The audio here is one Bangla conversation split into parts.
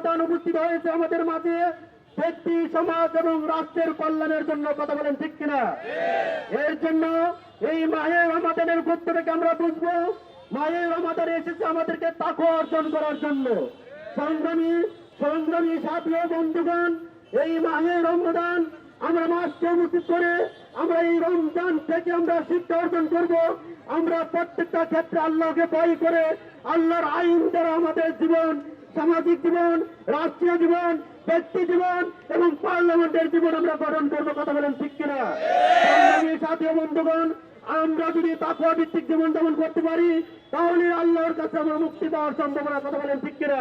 রমাদান উপস্থিত হয়েছে আমাদের মাঝে, ব্যক্তি, সমাজ এবং রাষ্ট্রের কল্যাণের জন্য কথা বলেন ঠিক কিনা? এর জন্য এই মাহে রমাদানের গুরুত্বটাকে আমরা বুঝব, মাহে রমাদান এসেছে আমাদেরকে তাকো অর্জন করার জন্য। সংগ্রামী সংগ্রামী সাথী বন্ধুগণ, এই মাহে রমজান আমরা মাসকে উপস্থিত করে আমরা এই রমজান থেকে আমরা শিক্ষা অর্জন করব। আমরা প্রত্যেকটা ক্ষেত্রে আল্লাহকে ভয় করে, আল্লাহর আইন দ্বারা আমাদের জীবন সামাজিক জীবন, রাষ্ট্রীয় জীবন, ব্যক্তি জীবন এবং পার্লামেন্টের জীবন আমরা গঠন করব, কথা বলেন ঠিক কিনা? সাথী বন্ধুগণ, আমরা যদি তাকুয়া ভিত্তিক জীবন যাপন করতে পারি, তাহলে আল্লাহর কাছে আমরা মুক্তি পাওয়ার সম্ভাবনা, কথা বলেন ঠিক কিনা?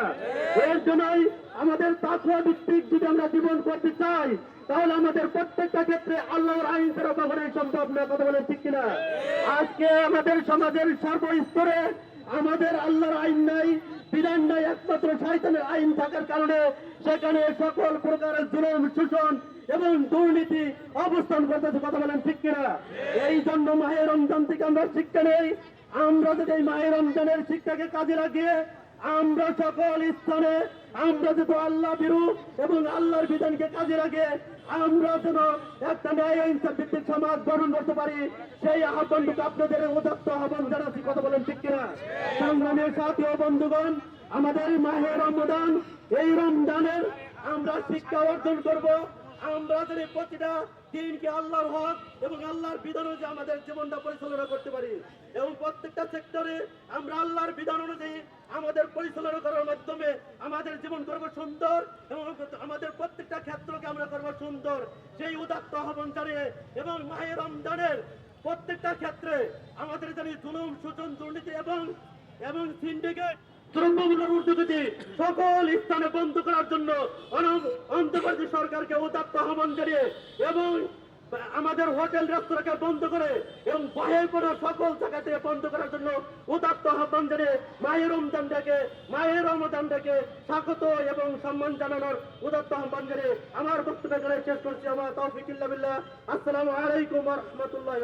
এর জন্যই আমাদের তাকুয়া ভিত্তিক যদি আমরা জীবন করতে চাই, তাহলে আমাদের প্রত্যেকটা ক্ষেত্রে আল্লাহর আইন ছাড়া কখনোই সম্ভব না, কথা বলেন ঠিক কিনা? আজকে আমাদের সমাজের সর্বস্তরে আমাদের আল্লাহর আইন নাই একমাত্র শয়তানের আইন থাকার কারণে সেখানে সকল প্রকারের জুলুম, শোষণ এবং দুর্নীতি অবস্থান করতেছে, কথা বলেন ঠিক কিনা? এই জন্য মায়ের রমজান থেকে আমরা শিক্ষা নেই। আমরা যদি এই মায়ের রমজানের শিক্ষাকে কাজে লাগিয়ে আমরা সকল স্থানে, আমরা যেন আল্লাহ বিরু এবং আল্লাহর বিধানকে কাজে লাগে আমরা যেন একটা ন্যায় ইনসাফ ভিত্তিক সমাজ গঠন করতে পারি, সেই আহ্বানটুকু আপনাদের উদাত্ত আহ্বান জানাচ্ছি, কথা বলেন ঠিক কিনা? সংগ্রামের সাথী বন্ধুগণ আমাদের মাহে রমদান এই রমদানের আমরা শিক্ষা অর্জন করব। আমরা যদি প্রতিটা দিনকে আল্লাহর হক এবং আল্লাহর বিধান অনুযায়ী আমাদের জীবনটা পরিচালনা করতে পারি এবং প্রত্যেকটা সেক্টরে আমরা আল্লাহর বিধান অনুযায়ী আমাদের পরিচালনা করার মাধ্যমে আমাদের জীবন করব সুন্দর এবং আমাদের প্রত্যেকটা ক্ষেত্রকে আমরা করব সুন্দর। সেই উদাত্ত আহ্বান জানিয়ে এবং মায়ের রমজানের প্রত্যেকটা ক্ষেত্রে আমাদের জানি জুলুম শোষণ দুর্নীতি এবং এবং সিন্ডিকেট দ্রব্যমূল্যের ঊর্ধ্বগতি সকল স্থানে বন্ধ করার জন্য অন- অন্তর্বর্তী সরকারকে উদাত্ত আহ্বান জানিয়ে এবং আমাদের হোটেল, রেস্তোরাঁকে বন্ধ করে এবং বাহির করা সকল জায়গা থেকে বন্ধ করার জন্য উদাত্ত আহ্বান জানিয়ে মায়ের রমজান ডেকে মায়ের রমজান ডেকে স্বাগত এবং সম্মান জানানোর উদাত্ত আহ্বান জানিয়ে আমার বক্তব্য শেষ করছি। আমার তৌফিকুল্লাহ আসসালামু আলাইকুম রহমতুল্লাহ